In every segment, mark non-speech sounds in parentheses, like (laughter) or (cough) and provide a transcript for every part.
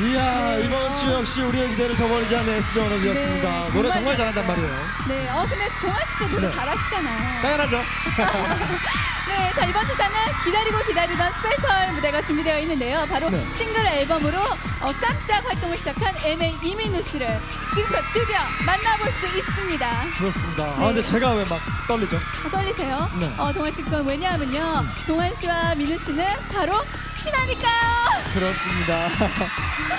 이야 이번 주 역시 우리의 기대를 저버리지 않는 S조 언업이었습니다. 네, 노래 정말 정말 잘한단 말이에요. 네, 어 근데 동환 씨도 노래 네. 잘하시잖아요. 당연하죠. (laughs) 네, 자 이번 주차는 기다리고 기다리던 스페셜 무대가 준비되어 있는데요. 바로 네. 싱글 앨범으로 어, 깜짝 활동을 시작한 MA 이민우 씨를 지금 드디어 만나볼 수 있습니다. 그렇습니다. 네. 아 근데 제가 왜 막 떨리죠? 어, 떨리세요? 네. 어, 동환 씨 그건 왜냐하면요. 동환 씨와 민우 씨는 바로 신하니까요. 그렇습니다. (laughs)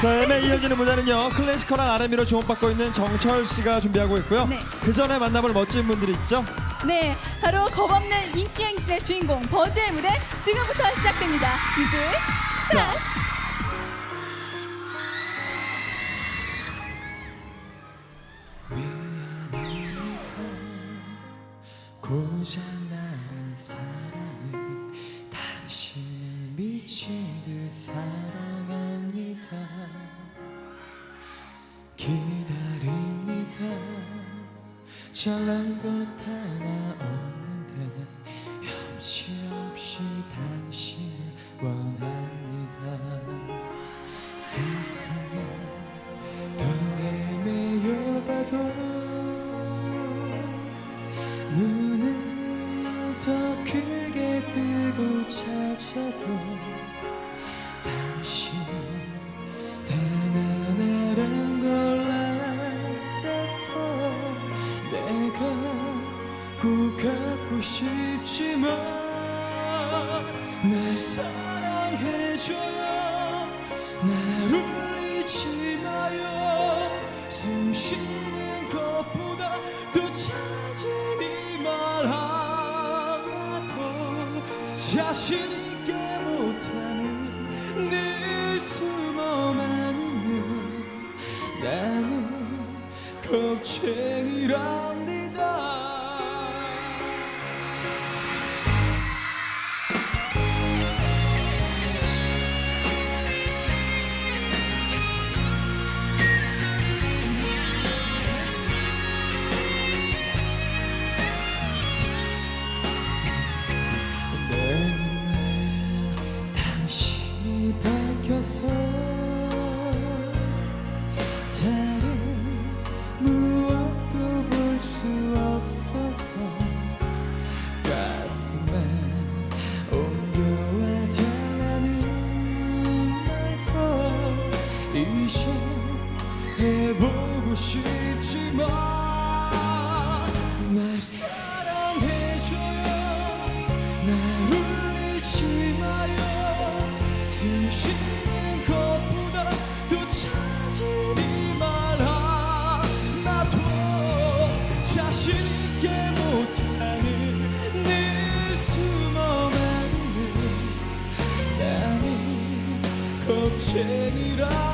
자, MA 이어지는 무대는요 클래시컬한 R&B로 주목받고 있는 정철 씨가 준비하고 있고요. 네. 그 전에 만나볼 멋진 분들이 있죠. 네, 바로 겁없는 인기 행진의 주인공 버즈의 무대 지금부터 시작됩니다. 뮤직 스타트. 고장나는 사 잘난 것 하나 없는데 염치 없이 당신을 원합니다. 세상에 더 헤매여봐도 눈을 더 크게 뜨고 찾아도 내가 꼭 갖고 싶지만 날 사랑해줘요 날 울리지 마요. 숨 쉬는 것보다 더 찾으니 말 하나도 자신 있게 못하는 늘 숨어만 있는 나는 겁쟁이랍 이제 해보고 싶지만 날 사랑해줘요. 날 울리지 마요. 숨 쉬는 것보다 더 찾으니 말아 나도 자신 있게 못하는 늘 숨어만 있는 나는 겁쟁이랍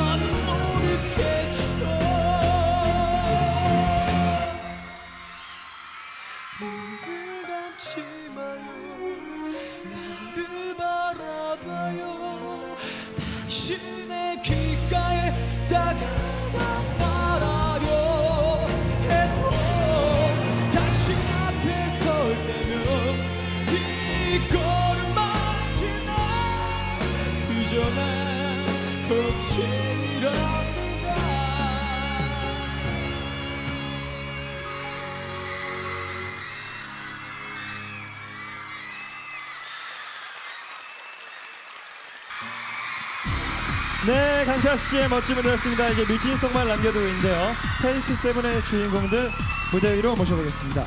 네, 강타 씨의 멋진 무대였습니다. 이제 뮤지송만 남겨두고 있는데요. 테이크 세븐의 주인공들 무대 위로 모셔보겠습니다.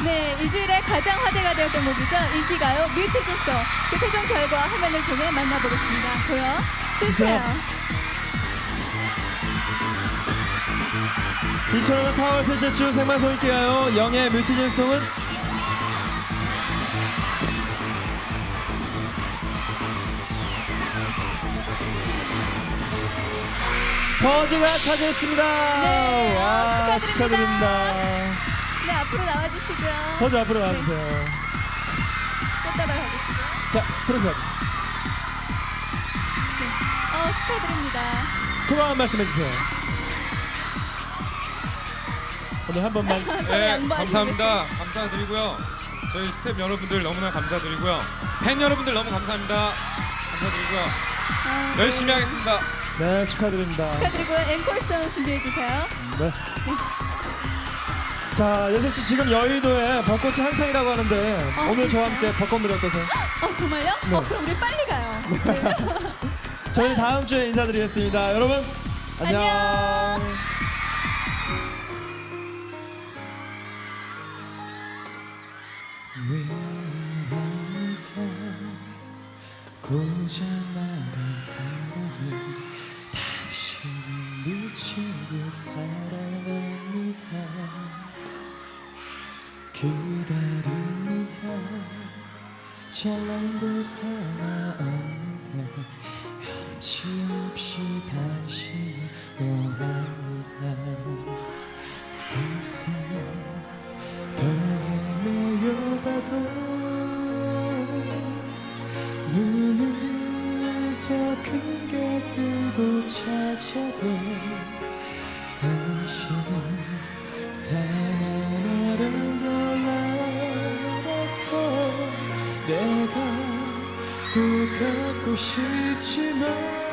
네, 일주일에 가장 화제가 되었던 곡이죠. 인기가요 뮤트진소. 그 최종 결과 화면을 통해 만나보겠습니다. 보여 주세요. 주세요. 2005년 4월 셋째 주 생방송 인기가요. 영의 뮤티즌 송은 버즈가 차지했습니다. 네, 어, 와, 축하드립니다. 축하드립니다. 네, 앞으로 나와주시고요. 더좀 앞으로 나와주세요. 또 따라가 주시고요. 자, 트로피 받으세요. 어, 축하드립니다. 소감 한 말씀 해주세요. 오늘 한 번만 (laughs) 네, 양보하시고 감사합니다. 감사드리고요. 저희 스태프 여러분들 너무나 감사드리고요. 팬 여러분들 너무 감사합니다. 감사드리고요. 아, 열심히 하겠습니다. 네 축하드립니다. 축하드리고요. 앵콜송 준비해 주세요. 네. 자, 여세 씨 지금 여의도에 벚꽃이 한창이라고 하는데 어, 오늘 저와 진짜요? 함께 벚꽃놀이 어떠세요? 어, 정말요? 네. 어, 그럼 우리 빨리 가요. (laughs) 저희 다음 주에 인사드리겠습니다. 여러분 안녕. 안녕. 미안합니다 고장나는 사랑을 다시 미치듯 사랑 기다립니다. 잘난 듯 하나 없는데 염치 없이 당신을 원합니다. 세상 더 헤매여봐도 눈을 더 크게 뜨고 찾아도 내가 꼭 갖고 싶지만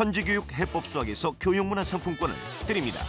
천지교육 해법 수학에서 교육문화 상품권을 드립니다.